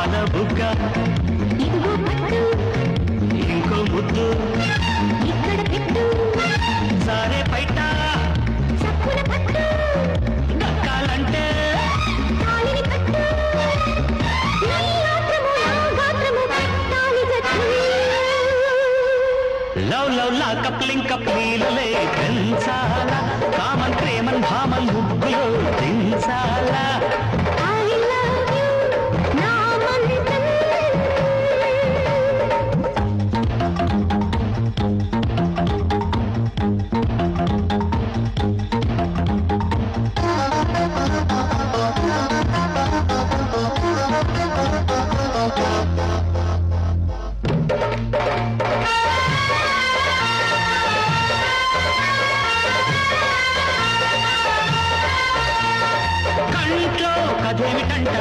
పాలబుక్క ఇంకో ముద్దు. సరే బయట. దక్కాలంటే లవ్ లవ్ లా కప్లింగ్ కప్లీలలే పెంచాలా కామన్ ప్రేమన్ భామన్ ముగ్గులో దించాలా.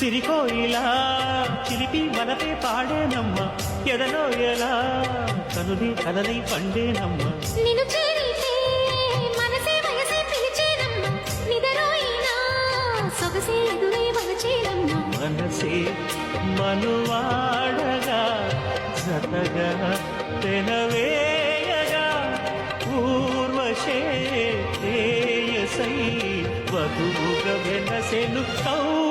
సిరికోయిలా చిలిపి మనపే పాడేనమ్మ. ఎదలో ఎలా కనులి కలలై పండేనమ్మ. మనసే మనువాడగా జతగా తెనవేయగా పూర్వశే శ్రేయసై వధువుగా వెనసెను కౌ